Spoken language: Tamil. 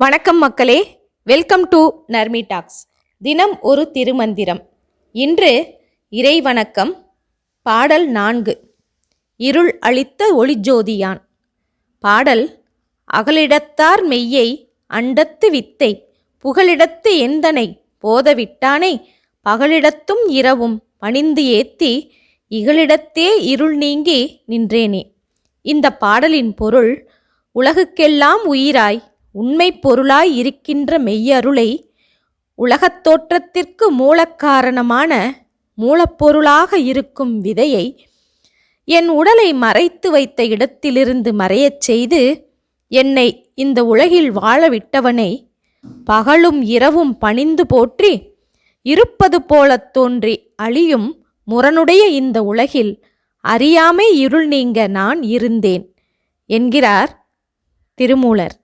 வணக்கம் மக்களே. வெல்கம் டு நர்மி டாக்ஸ் தினம் ஒரு திருமந்திரம். இன்று இறை வணக்கம் பாடல் நான்கு. இருள் அளித்த ஒளிஜோதியான் பாடல் அகலிடத்தார் மெய்யை அண்டத்து வித்தை புகலிடத்து எந்தனை போதவிட்டானை பகலிடத்தும் இரவும் பணிந்து ஏத்தி இகலிடத்தே இருள் நீங்கி நின்றேனே இந்த பாடலின் பொருள் உலகுக்கெல்லாம் உயிராய் உண்மை பொருளாய் இருக்கின்ற மெய்யருளை உலகத் தோற்றத்திற்கு மூலக்காரணமான மூலப்பொருளாக இருக்கும் விதையை என் உடலை மறைத்து வைத்த இடத்திலிருந்து மறையச் செய்து என்னை இந்த உலகில் வாழ விட்டவனை பகலும் இரவும் பணிந்து போற்றி இருப்பது போலத் தோன்றி அழியும் முரணுடைய இந்த உலகில் அறியாமை இருள் நீங்க நான் இருந்தேன். என்கிறார் திருமூலர்.